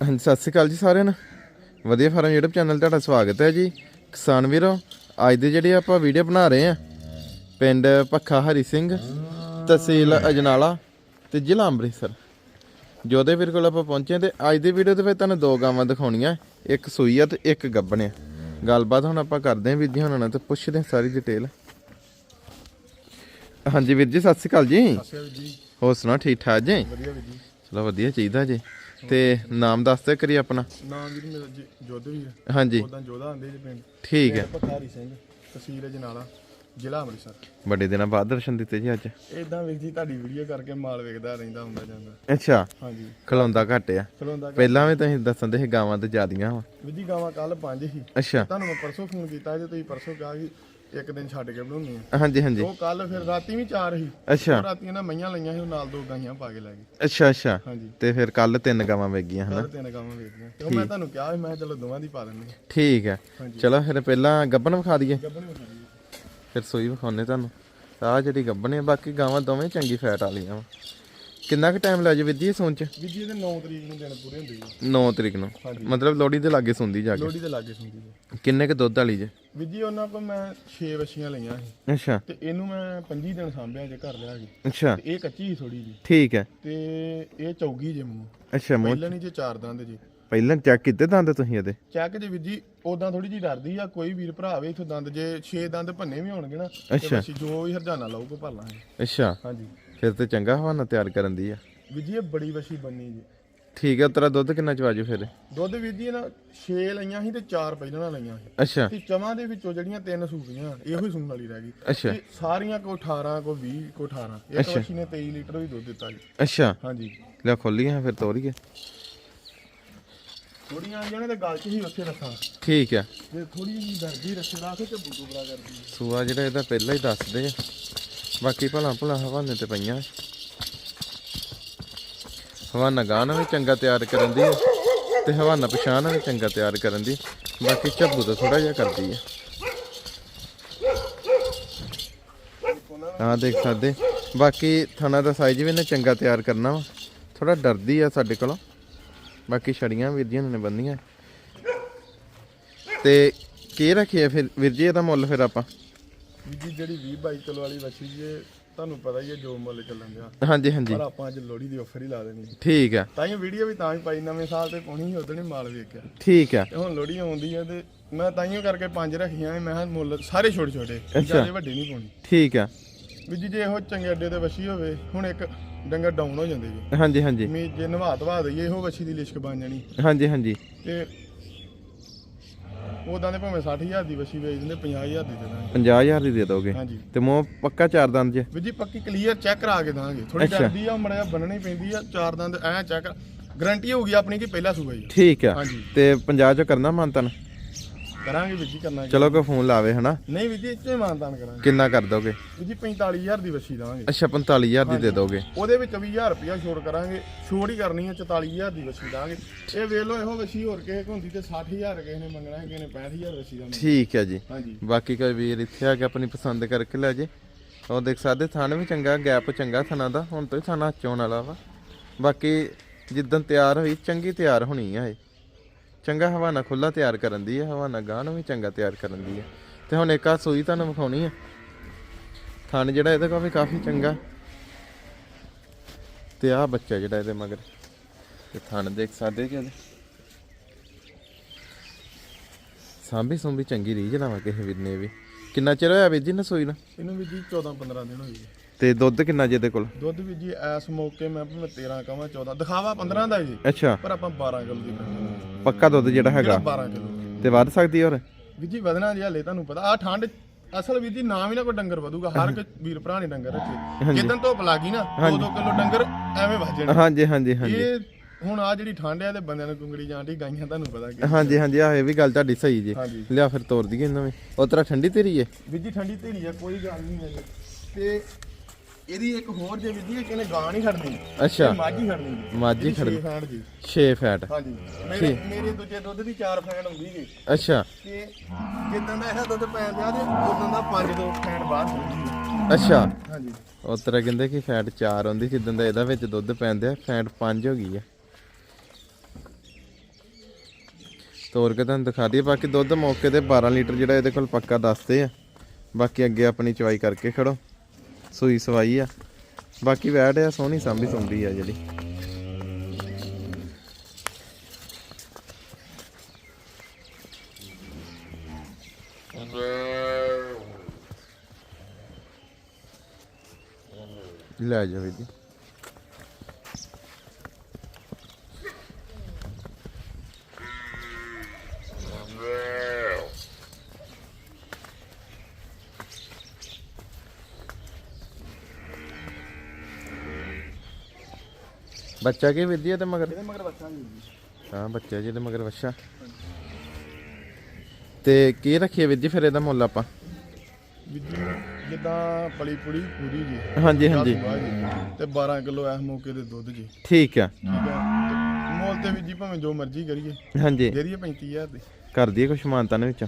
ਹਾਂਜੀ ਸਤਿ ਸ਼੍ਰੀ ਅਕਾਲ ਜੀ ਸਾਰਿਆਂ ਨੂੰ। ਵਧੀਆ ਫਾਰਮ YouTube ਚੈਨਲ ਤੁਹਾਡਾ ਸਵਾਗਤ ਹੈ ਜੀ। ਕਿਸਾਨ ਵੀਰੋ ਅੱਜ ਦੇ ਜਿਹੜੇ ਆਪਾਂ ਵੀਡੀਓ ਬਣਾ ਰਹੇ ਆ ਪਿੰਡ ਪੱਖਾ ਹਰੀ ਸਿੰਘ ਤਹਿਸੀਲ ਅਜਨਾਲਾ ਤੇ ਜ਼ਿਲ੍ਹਾ ਅੰਮ੍ਰਿਤਸਰ। ਜੋਦੇ ਵੀਰ ਕੋਲ ਆਪਾਂ ਪਹੁੰਚੇ ਤੇ ਅੱਜ ਦੀ ਵੀਡੀਓ ਦੇ ਵਿੱਚ ਤੁਹਾਨੂੰ ਦੋ ਗਾਵਾਂ ਦਿਖਾਉਣੀਆਂ ਇੱਕ ਸੂਈ ਆ ਤੇ ਇੱਕ ਗੱਬਣ ਆ। ਗੱਲਬਾਤ ਹੁਣ ਆਪਾਂ ਕਰਦੇ ਆਂ ਵੀਰ ਜੀ ਹੁਣਾਂ ਨਾਲ ਤੇ ਪੁੱਛਦੇ ਆਂ ਸਾਰੀ ਡਿਟੇਲ ਹਾਂਜੀ ਵੀਰ ਜੀ ਸਤਿ ਸ਼੍ਰੀ ਅਕਾਲ ਜੀ। ਅੱਛਾ ਜੀ। ਹੋਰ ਸੁਣਾ ਠੀਕ ਠਾਕ ਜੀ? ਵਧੀਆ ਵੀ ਜੀ। ਚਲੋ ਵਧੀਆ ਚਾਹੀਦਾ ਜੀ। ਤੇ ਨਾਮ ਦੱਸ ਦਿਓ ਕਰੀ ਆਪਣਾ? ਨਾਮ ਵੀਰ ਮੇਰਾ ਜੀ ਜੋਧਵੀਰ ਹੈ ਹਾਂਜੀ। ਉਦਾਂ ਜੋਧਾ ਆਂਦੇ ਜੀ ਪਿੰਡ। ਠੀਕ ਹੈ। ਪਖਾਰੀ ਸਿੰਘ ਤਹਿਸੀਲ ਜਨਾਲਾ ਜ਼ਿਲ੍ਹਾ ਅੰਮ੍ਰਿਤਸਰ। ਬੜੇ ਦਿਨਾਂ ਬਾਅਦ ਦਰਸ਼ਨ ਦਿੱਤੇ ਜੀ ਅੱਜ? ਇਦਾਂ ਵੀਰ ਜੀ ਤੁਹਾਡੀ ਵੀਡੀਓ ਕਰਕੇ ਮਾਲ ਵੇਖਦਾ ਰਹਿੰਦਾ ਹੁੰਦਾ ਜਾਂਦਾ। ਅੱਛਾ। ਹਾਂਜੀ। ਖਲੋਂਦਾ ਘੱਟ ਆ। ਚਲੋਂਦਾ ਪਹਿਲਾਂ ਵੀ ਤੁਸੀਂ ਦੱਸਣ ਦੇ ਸੀ ਗਾਵਾਂ ਤੇ ਜ਼ਿਆਦੀਆਂ ਵਾ। ਵੀਰ ਜੀ ਗਾਵਾਂ ਕੱਲ ਪੰਜ ਸੀ। ਅੱਛਾ। ਤੁਹਾਨੂੰ ਮੈਂ ਪਰਸੋਂ ਫੋਨ ਕੀਤਾ ਜੇ ਤੁਸੀਂ ਪਰਸੋਂ ਕਿਹਾ ਕਿ ਇੱਕ ਦਿਨ ਛੱਡ ਕੇ ਬਣਾਉਣੀ ਆ। ਹਾਂਜੀ ਹਾਂਜੀ। ਉਹ ਕੱਲ ਫਿਰ ਰਾਤੀ ਵੀ ਚਾਰ ਸੀ। ਅੱਛਾ। ਰਾਤੀ ਇਹਨਾਂ ਮਈਆਂ ਲਈਆਂ ਸੀ ਉਹ ਨਾਲ ਦੋ ਗਾਈਆਂ ਪਾ ਕੇ ਲੈ ਗਏ। ਅੱਛਾ ਅੱਛਾ। ਹਾਂਜੀ। ਤੇ ਫਿਰ ਕੱਲ ਤਿੰਨ ਗਾਵਾਂ ਵੇਚ ਗਈਆਂ ਹਨਾ? ਤਿੰਨ ਗਾਵਾਂ ਵੇਚਦੀਆਂ ਤੇ ਉਹ ਮੈਂ ਤੁਹਾਨੂੰ ਕਿਹਾ ਮੈਂ ਚਲੋ ਦੋਵਾਂ ਦੀ ਪਾ ਦਿੰਦੇ ਠੀਕ ਹੈ ਚਲੋ ਫਿਰ ਪਹਿਲਾਂ ਗੱਬਨ ਵਿਖਾ ਦਈਏ। ਗੱਬਣ ਫਿਰ ਸੂਈ ਵਿਖਾਉਣੇ ਤੁਹਾਨੂੰ। ਆਹ ਜਿਹੜੀ ਗੱਬਨ ਹੈ ਬਾਕੀ ਗਾਵਾਂ ਦੋਵੇਂ ਚੰਗੀ ਫੈਟ ਵਾਲੀਆਂ ਵਾ। ਕਿੰਨਾ ਕੁ ਟਾਈਮ ਲੱਜ ਵੀਰ ਜੀ ਇਹ ਸੂਣ ਚ? ਵੀਰ ਜੀ ਇਹਦੇ 9 ਤਰੀਕ ਨੂੰ ਦਿਨ ਪੂਰੇ ਹੁੰਦੇ ਜੀ। 9 ਤਰੀਕ ਨੂੰ। ਮਤਲਬ ਲੋਹੜੀ ਦੇ ਲਾਗੇ ਸੁੰਦੀ ਜਾ ਕੇ? ਲੋਹੜੀ ਦੇ ਲਾਗੇ ਸੁਣਦੀ ਜੀ। ਕਿੰਨੇ ਕ ਦੁੱਧ ਵਾਲੀ ਜੇ? ਜੀ ਉਹਨਾਂ ਕੋਲ ਮੈਂ 6 ਵਛੀਆਂ ਲਈਆਂ ਸੀ। ਅੱਛਾ। ਤੇ ਇਹਨੂੰ ਮੈਂ 25 ਦਿਨ ਸਾਂਭਿਆ ਜੇ ਘਰ ਲਿਆ ਕੇ। ਅੱਛਾ। ਤੇ ਇਹ ਕੱਚੀ ਸੀ ਥੋੜੀ ਜੀ ਠੀਕ ਹੈ। ਤੇ ਇਹ ਚੌਗੀ ਜੇ ਮੂੰਹ। ਅੱਛਾ ਮੂੰਹ ਪਹਿਲਾਂ ਨਹੀਂ ਜੇ ਚਾਰ ਦੰਦ ਜੀ। ਪਹਿਲਾਂ ਚੈੱਕ ਕੀਤੇ ਦੰਦ ਤੁਸੀਂ ਇਹਦੇ? ਚੈੱਕ ਜੇ ਜੀ ਉਦਾਂ ਥੋੜੀ ਜੀ ਡਰਦੀ ਆ ਕੋਈ ਵੀਰ ਭਰਾ ਆਵੇ ਇਥੋਂ ਦੰਦ ਜੇ 6 ਦੰਦ ਭੰਨੇ ਵੀ ਹੋਣਗੇ ਨਾ ਤੇ ਅੱਛਾ। ਜੋ ਵੀ ਹਰਜਾਨਾ ਲਾਊਗਾ ਭਰ ਲਾਂਗੇ। ਅੱਛਾ। ਹਾਂਜੀ। ਫਿਰ ਤੇ ਚੰਗਾ ਹਵਾਨਾ ਤਿਆਰ ਕਰਨ ਦੀ ਆ। ਵੀਰ ਜੀ ਇਹ ਬੜੀ ਵਛੀ ਬੰਨੀ ਜੀ। ਠੀਕ ਹੈ ਤੇਰਾ ਦੁੱਧ ਕਿੰਨਾ ਚਵਾਜੂ ਫਿਰ? ਦੁੱਧ ਵੀਰ ਜੀ ਨਾ 6 ਲਈਆਂ ਸੀ ਤੇ 4 ਪਹਿਲਾਂ ਨਾਲ ਲਈਆਂ ਸੀ। ਅੱਛਾ। ਤੇ ਚਵਾਂ ਦੇ ਵਿੱਚੋਂ ਜਿਹੜੀਆਂ ਤਿੰਨ ਸੂਕੀਆਂ ਇਹੋ ਹੀ ਸੂਣ ਵਾਲੀ ਰਹਿ ਗਈ। ਅੱਛਾ। ਤੇ ਸਾਰੀਆਂ ਕੋ 18 ਕੋ 20 ਕੋ 18 ਇੱਕ ਵਛੀ ਨੇ 23 ਲੀਟਰ ਵੀ ਦੁੱਧ ਦਿੱਤਾ ਜੀ। ਅੱਛਾ। ਹਾਂਜੀ। ਲੈ ਖੋਲੀਆਂ ਫਿਰ ਤੋਰੀਏ ਥੋੜੀਆਂ ਆਈਆਂ ਨੇ ਤੇ ਗੱਲ ਚ ਹੀ ਉੱਥੇ ਰੱਖਾਂ। ਠੀਕ ਹੈ ਜੇ ਥੋੜੀ ਜਿਹੀ ਦਰਜੀ ਰੱਖੇ ਰੱਖ ਤੇ ਬੁੱਧੂ ਬੜਾ ਕਰਦੀ। ਸੂਆ ਜਿਹੜਾ ਇਹਦਾ ਪਹਿਲਾਂ ਹੀ ਦੱਸਦੇ ਆ। ਬਾਕੀ ਭਲਾ ਭਲਾ ਹਵਾਨੇ ਤੇ ਪਈਆਂ ਹਵਾਨਾ ਗਾਣਾ ਵੀ ਚੰਗਾ ਤਿਆਰ ਕਰਨ ਦੀ ਤੇ ਹਵਾਨਾ ਪਛਾਣ ਵੀ ਚੰਗਾ ਤਿਆਰ ਕਰਨ ਦੀ ਬਾਕੀ ਝੱਬੂ ਤਾਂ ਥੋੜਾ ਜਿਹਾ ਕਰਦੀ ਆ। ਦੇਖ ਸਕਦੇ। ਬਾਕੀ ਥਣਾ ਦਾ ਸਾਈਜ਼ ਵੀ ਇਹਨੇ ਚੰਗਾ ਤਿਆਰ ਕਰਨਾ ਵਾ। ਥੋੜਾ ਡਰਦੀ ਆ ਸਾਡੇ ਕੋਲੋਂ। ਬਾਕੀ ਛੜੀਆਂ ਵੀਰ ਜੀ ਨੇ ਬੰਨੀਆਂ। ਤੇ ਕੀ ਰੱਖਿਆ ਫਿਰ? ਵੀਰ ਜੀ, ਇਹਦਾ ਮੁੱਲ ਫਿਰ ਆਪਾਂ? ਜੀ ਜਿਹੜੀ 20 22 ਕਿਲੋ ਵਾਲੀ ਵੱਛੀ ਜੇ ਤੁਹਾਨੂੰ ਪਤਾ ਹੀ ਹੈ ਜੋ ਮੁੱਲ ਚੱਲਣ ਦਿਆ। ਹਾਂਜੀ ਹਾਂਜੀ। ਪਰ ਆਪਾਂ ਅੱਜ ਲੋਹੜੀ ਦੀ ਆਫਰ ਹੀ ਲਾ ਦੇਣੀ ਠੀਕ ਆ ਤਾਂ ਹੀ ਵੀਡੀਓ ਵੀ ਤਾਂ ਹੀ ਪਾਈ ਨਵੇਂ ਸਾਲ ਤੇ ਪਾਉਣੀ ਸੀ ਉਦੋਂ ਹੀ ਮਾਲ ਵੇਖਿਆ। ਠੀਕ ਆ ਤੇ ਹੁਣ ਲੋਹੜੀ ਆਉਂਦੀ ਹੈ ਤੇ ਮੈਂ ਤਾਈਓ ਕਰਕੇ ਪੰਜ ਰੱਖੀਆਂ ਮੈਂ ਕਿਹਾ ਮੁੱਲ ਸਾਰੇ ਛੋਟੇ ਛੋਟੇ ਜ਼ਿਆਦਾ ਵੱਡੇ ਨਹੀਂ ਪਾਉਣੀ। ਠੀਕ ਆ ਵੀ ਜੀ ਜੇ ਇਹੋ ਚੰਗੇ ਅੱਡੇ ਤੇ ਵੱਛੀ ਹੋਵੇ ਹੁਣ ਇੱਕ ਡੰਗਰ ਡਾਊਨ ਹੋ ਜਾਂਦੇ ਜੀ। ਹਾਂਜੀ ਹਾਂਜੀ। ਮੀ ਜੇ ਨਵਾ ਧਵਾ ਦਈਏ ਇਹੋ ਵੱਛੀ ਦੀ ਲਿਸ਼ਕ ਬਣ ਜਾਣੀ। ਹਾਂਜੀ ਹਾਂਜੀ। ਤੇ ਉਦਾਂ ਦੇ ਭਾਵੇਂ 60000 ਦੀ ਵੱਛੀ ਵੇਚ ਦਿੰਦੇ 50000 ਦੀ ਦੇ ਦਾਂਗੇ। 50000 ਦੀ ਦੇ ਦੋਗੇ? ਹਾਂਜੀ। ਤੇ ਮੂੰਹ ਪੱਕਾ ਚਾਰ ਦੰਦ ਜੇ? ਵੀ ਜੀ ਪੱਕੀ ਕਲੀਅਰ ਚੈੱਕ ਕਰਾ ਕੇ ਦਾਂਗੇ। ਥੋੜੀ ਅੱਛਾ। ਡਰਦੀ ਆ ਮੜਿਆ ਬੰਨਣੀ ਪੈਂਦੀ ਆ ਚਾਰ ਦੰਦ ਐ ਚੈੱਕ ਗਾਰੰਟੀ ਹੋਊਗੀ ਆਪਣੀ ਕਿ ਪਹਿਲਾ ਸੂਗਾ ਜੀ ਠੀਕ ਆ। ਹਾਂਜੀ। ਤੇ 50 ਚ ਕਰਨਾ ਮੰਤਨ ਕਰਾਂਗੇ ਵੀ ਜੀ ਕਰਨਾ ਕੀ। ਚਲੋ ਕੋ ਫੋਨ ਲਾਵੇ ਹਨਾ? ਨਹੀਂ ਵੀ ਜੀ ਇੱਥੇ ਮਾਨਦਾਨ ਕਰਾਂਗੇ। ਕਿੰਨਾ ਕਰ ਦੋਗੇ? ਵੀ ਜੀ 45000 ਦੀ ਵੱਛੀ ਦਾਂਗੇ ਅੱਛਾ 45000 ਦੀ ਦੇ ਦੋਗੇ। ਉਹਦੇ ਵਿੱਚ 20000 ਰੁਪਇਆ ਛੋੜ ਕਰਾਂਗੇ। ਛੋੜ ਹੀ ਕਰਨੀ ਹੈ 44000 ਦੀ ਵੱਛੀ ਦਾਂਗੇ ਇਹ ਵੇਖ ਲਓ ਇਹੋ ਵੱਛੀ ਹੋਰ ਕਿਸੇ ਕੋਲ ਹੁੰਦੀ ਤੇ 60000 ਕਿਸੇ ਨੇ ਮੰਗਣਾ ਹੈ, ਕਿਸੇ ਨੇ 65000 ਵੱਛੀ ਦਾ ਮੰਗਣਾ ਠੀਕ ਹੈ ਜੀ। ਹਾਂਜੀ। ਬਾਕੀ ਕੋਈ ਵੀਰ ਇੱਥੇ ਆ ਕੇ ਆਪਣੀ ਪਸੰਦ ਕਰਕੇ ਲੈ ਜੇ। ਉਹ ਦੇਖ ਸਕਦੇ ਥਣ ਵੀ ਚੰਗਾ ਗੈਪ ਚੰਗਾ ਥਣਾ ਦਾ। ਹੁਣ ਤੋਂ ਹੀ ਥਣਾ ਚੋਣ ਵਾਲਾ ਵਾ। ਬਾਕੀ ਜਿੱਦਣ ਤਿਆਰ ਹੋਈ ਚੰਗੀ ਤਿਆਰ ਹੋਣੀ ਆ ਇਹ। ਚੰਗਾ ਹਵਾਨਾ ਖੁੱਲਾ ਤਿਆਰ ਕਰਨ ਦੀ ਹੈ, ਹਵਾਨਾ ਗਾਹ ਨੂੰ ਵੀ ਚੰਗਾ ਤਿਆਰ ਕਰਨ ਦੀ ਹੈ। ਤੇ ਹੁਣ ਇੱਕ ਆ ਸੂਈ ਤੁਹਾਨੂੰ ਵਿਖਾਉਣੀ ਹੈ ਥਣ ਜਿਹੜਾ ਇਹਦੇ ਕੋਲ ਕਾਫੀ ਚੰਗਾ। ਤੇ ਆ ਬੱਚਾ ਜਿਹੜਾ ਇਹਦੇ ਮਗਰ। ਤੇ ਥਣ ਦੇਖ ਸਕਦੇ ਜੀ ਇਹਦੇ ਸਾਂਭੀ ਸੁੰਭੀ ਚੰਗੀ ਰੀਝ ਨਾ ਕਿਸੇ ਵੀਰ ਨੇ ਵੀ। ਕਿੰਨਾ ਚਿਰ ਹੋਇਆ ਵੀਰ ਜੀ ਨਾ ਨਾ? ਇਹਨੂੰ ਵੀ ਜੀ 14 15 ਦਿਨ ਹੋਈ ਹੈ ਤੇ ਦੁੱਧ ਕਿੰਨਾ ਜੇ ਇਹਦੇ ਕੋਲ? ਦੁੱਧ ਵੀ ਜੀ ਐਸ ਮੌਕੇ ਮੈਂ ਭਾਵੇਂ 13 ਕਵਾਂ 14 ਦਿਖਾਵਾ 15 ਦਾ ਜੀ। ਅੱਛਾ। ਪਰ ਆਪਾਂ 12 ਕਿਲੋ ਦੀ ਪੱਕਾ ਦੁੱਧ ਜਿਹੜਾ ਹੈਗਾ? 12 ਕਿਲੋ ਤੇ ਵੱਧ ਸਕਦੀ ਹੋਰ? ਵੀ ਜੀ ਵਧਣਾ ਜੀ ਹਲੇ ਤੁਹਾਨੂੰ ਪਤਾ। ਆ ਠੰਡ ਅਸਲ ਵੀ ਜੀ ਨਾ ਵੀ ਨਾ ਕੋਈ ਡੰਗਰ ਵਧੂਗਾ। ਹਰ ਇੱਕ ਵੀਰ ਭਰਾ ਨੇ ਡੰਗਰ ਰੱਖੇ। ਜਿੱਦਣ ਧੁੱਪ ਲੱਗੀ ਨਾ 2-2 ਕਿਲੋ ਡੰਗਰ ਐਵੇਂ ਵੱਜ ਜਾਣੇ। ਹਾਂਜੀ ਹਾਂਜੀ ਹਾਂਜੀ। ਇਹ ਹੁਣ ਆ ਜਿਹੜੀ ਠੰਡ ਆ ਤੇ ਬੰਦਿਆਂ ਨੂੰ ਕੁੰਗੜੀ ਜਾਂਦੀ ਗਾਈਆਂ ਤੁਹਾਨੂੰ ਪਤਾ ਕਿ। ਹਾਂਜੀ ਹਾਂਜੀ ਆਹ ਇਹ ਵੀ ਗੱਲ ਤੁਹਾਡੀ ਸਹੀ ਜੀ। ਲਿਆ ਫਿਰ ਤੋਰ ਦਈਏ ਇਹਨਾਂ ਵੀ ਉਹ ਤਰ੍ਹਾਂ ਠੰਡੀ ਤੇਰੀ ਹੈ ਵੀ ਜੀ ਠੰਡੀ ਢੇਰੀ ਆ ਕੋਈ ਗੱਲ ਨਹੀਂ ਹੈ। ਤੇ ਇਹਦੀ ਇੱਕ ਹੋਰ ਜੇ ਵੀ ਜੀ ਕਿਨੇ ਗਾਂ ਨਹੀਂ ਖੜਨੀ। ਅੱਛਾ। ਮਾਝੀ ਖੜਨੀ ਜੀ। ਮਾਝੀ ਖੜ ਛੇ ਫੈਂਟ ਜੀ। 6 ਫੈਟ। ਹਾਂਜੀ। ਮੇਰੇ ਮੇਰੇ ਦੂਜੇ ਦੁੱਧ ਦੀ 4 ਫੈਂਟ ਹੁੰਦੀ ਜੀ। ਅੱਛਾ। ਤੇ ਜਿੱਦਾਂ ਦਾ ਇਹਦਾ ਦੁੱਧ ਪੈਣ ਦਿਆ ਤੇ ਉਦੋਂ ਦਾ 5 ਤੋਂ ਫੈਂਟ ਬਾਹਰ ਹੁੰਦੀ ਅੱਛਾ। ਹਾਂਜੀ। ਉਹ ਤਰ੍ਹਾਂ ਕਹਿੰਦੇ ਕਿ ਫੈਟ 4 ਹੁੰਦੀ ਜਿੱਦਾਂ ਦਾ ਇਹਦਾ ਵਿੱਚ ਦੁੱਧ ਪੈਂਦੇ ਆ ਫੈਟ 5 ਹੋ ਗਈ ਆ। ਤੋਰ ਕੇ ਤੁਹਾਨੂੰ ਦਿਖਾ ਦਈਏ। ਬਾਕੀ ਦੁੱਧ ਮੌਕੇ ਤੇ 12 ਲੀਟਰ ਜਿਹੜਾ ਇਹਦੇ ਕੋਲ ਪੱਕਾ ਦੱਸਦੇ ਆ। ਬਾਕੀ ਅੱਗੇ ਆਪਣੀ ਚਵਾਈ ਕਰਕੇ ਖੜੋ। ਸੂਈ ਸਵਾਈ ਆ। ਬਾਕੀ ਵੈਟ ਆ, ਸੋਹਣੀ ਸਾਂਭੀ ਸੁੰਦੀ ਆ ਜਿਹੜੀ। ਲੈ ਜਾ ਵੀਰ ਜੀ। ਬੱਚਾ ਕੀ ਵਿਧੀ ਤੇ ਮਗਰ? ਇਹਦੇ ਮਗਰ ਬੱਚਾ ਵੀਰ ਜੀ। ਹਾਂ ਬੱਚਾ ਜੀ ਤੇ ਮਗਰ ਬੱਚਾ ਤੇ ਕੀ ਰੱਖੀਏ ਜੀ ਫਿਰ ਇਹਦਾ ਮੁੱਲ ਆਪਾਂ? ਜੀ ਜਿੱਦਾਂ ਪਲੀ ਪੁੜੀ ਪੂਰੀ ਜੀ। ਹਾਂਜੀ ਹਾਂਜੀ। ਵਾਹ ਜੀ। ਤੇ 12 ਕਿਲੋ ਇਸ ਮੌਕੇ ਦੇ ਦੁੱਧ ਜੀ। ਠੀਕ ਆ। ਠੀਕ ਆ। ਤੇ ਮੁੱਲ ਤੇ ਜੀ ਭਾਵੇਂ ਜੋ ਮਰਜ਼ੀ ਕਰੀਏ। ਹਾਂਜੀ। ਦੇ ਦਈਏ 35000 ਦੇ। ਕਰ ਦਈਏ ਕੁਛ ਮਾਨਤਾ ਨੇ ਵਿੱਚ?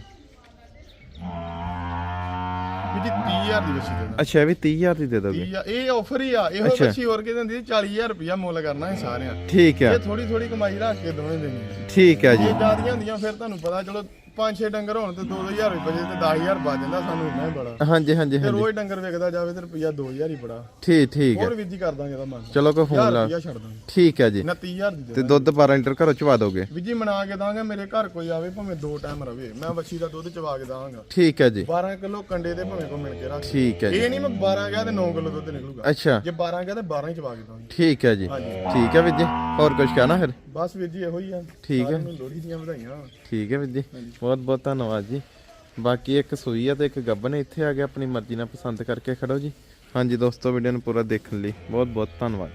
ਵੀਰ ਜੀ 30000 ਦੀ ਬੱਚੀ ਦੇ ਦਾਂ ਅੱਛਾ ਵੀ 30000 ਦੀ ਦੇ ਦੋਗੇ? 30 ਇਹ ਆਫਰ ਹੀ ਆ ਇਹੋ ਅੱਛਾ। ਬੱਚੀ ਹੋਰ ਕੇ ਦਿੰਦੀ? 40000 ਰੁਪਇਆ ਮੁੱਲ ਕਰਨਾ ਹੈ ਸਾਰਿਆਂ ਠੀਕ ਆ। ਇਹ ਥੋੜੀ ਥੋੜੀ ਕਮਾਈ ਰੱਖ ਕੇ ਦੋਵੇਂ ਦੇਣੀ ਠੀਕ ਆ ਜੀ। ਇਹ ਜਿਆਦੀਆਂ ਹੁੰਦੀਆਂ ਫਿਰ ਤੁਹਾਨੂੰ ਪਤਾ ਚਲੋ 5-6 ਡੰਗਰ ਹੋਣ ਤੇ 2000 ਰੁਪਏ ਤੇ 10000 ਬਚ ਜਾਂਦਾ ਸਾਨੂੰ ਇੰਨਾ ਹੀ ਬੜਾ। ਹਾਂਜੀ ਹਾਂਜੀ ਤੇ ਹਾਂਜੀ। ਰੋਜ਼ ਡੰਗਰ ਵਿਕਦਾ ਜਾਵੇ ਤੇ ਰੁਪਇਆ 2000 ਹੀ ਬੜਾ। ਠੀਕ ਠੀਕ ਹੋਰ ਵੀਰ ਜੀ ਕਰ ਦਾਂਗੇ ਇਹਦਾ ਮੰਨ। ਚਲੋ ਕੋਈ ਫੋਨ ਲਾ। ਰੁਪਇਆ ਛੱਡ ਦਾਂਗੇ। ਠੀਕ ਆ ਜੀ। 29000 ਦੀ ਦੇ ਤੇ ਦੁੱਧ 12 ਲੀਟਰ ਘਰੋਂ ਚਵਾ ਦੋਗੇ? ਵੀਰ ਜੀ ਮਨਾ ਕੇ ਦਾਂਗੇ ਮੇਰੇ ਘਰ ਕੋਈ ਆਵੇ ਭਾਵੇਂ ਦੋ ਟਾਈਮ ਰਵੇ। ਮੈਂ ਬੱਚੀ ਦਾ ਦੁੱਧ ਚਵਾ ਕੇ ਦਾਂਗਾ। ਠੀਕ ਆ ਜੀ। 12 ਕਿਲੋ ਕੰਡੇ ਦੇ ਭਾਵੇਂ ਕੋ ਮਿਲ ਕੇ ਰੱਖ ਠੀਕ ਆ ਜੀ। ਇਹ ਨਹੀਂ ਮੈਂ 12 ਗਿਆ ਤੇ 9 ਕਿਲੋ ਦੁੱਧ ਨਿਕਲੂਗਾ। ਅੱਛਾ। ਜੇ 12 ਗਿਆ ਤੇ 12 ਹੀ ਚਵਾ ਕੇ ਦਾਂਗੇ। ਠੀਕ ਆ ਜੀ। ਹਾਂਜੀ। ਠੀਕ ਆ ਵੀਰ ਜੀ। ਹੋਰ ਕੁਝ ਕਹਿਣਾ ਫਿਰ? ਬਸ ਵੀਰ ਜੀ ਇਹੋ ਹੀ ਆ। ਠੀਕ ਹੈ। ਸਾਰਿਆਂ ਨੂੰ ਲੋਹੜੀ ਦੀਆਂ ਵਧਾਈਆਂ। ਠੀਕ ਹੈ ਵੀਰ ਜੀ। ਬਹੁਤ ਬਹੁਤ ਧੰਨਵਾਦ ਜੀ। ਬਾਕੀ ਇੱਕ ਸੂਈ ਆ ਤੇ ਇੱਕ ਗੱਬਨ ਇੱਥੇ ਆ ਗਿਆ ਆਪਣੀ ਮਰਜ਼ੀ ਨਾਲ ਪਸੰਦ ਕਰਕੇ ਖੜੋ ਜੀ। ਹਾਂਜੀ ਦੋਸਤੋ ਵੀਡੀਓ ਨੂੰ ਪੂਰਾ ਦੇਖਣ ਲਈ ਬਹੁਤ ਬਹੁਤ ਧੰਨਵਾਦ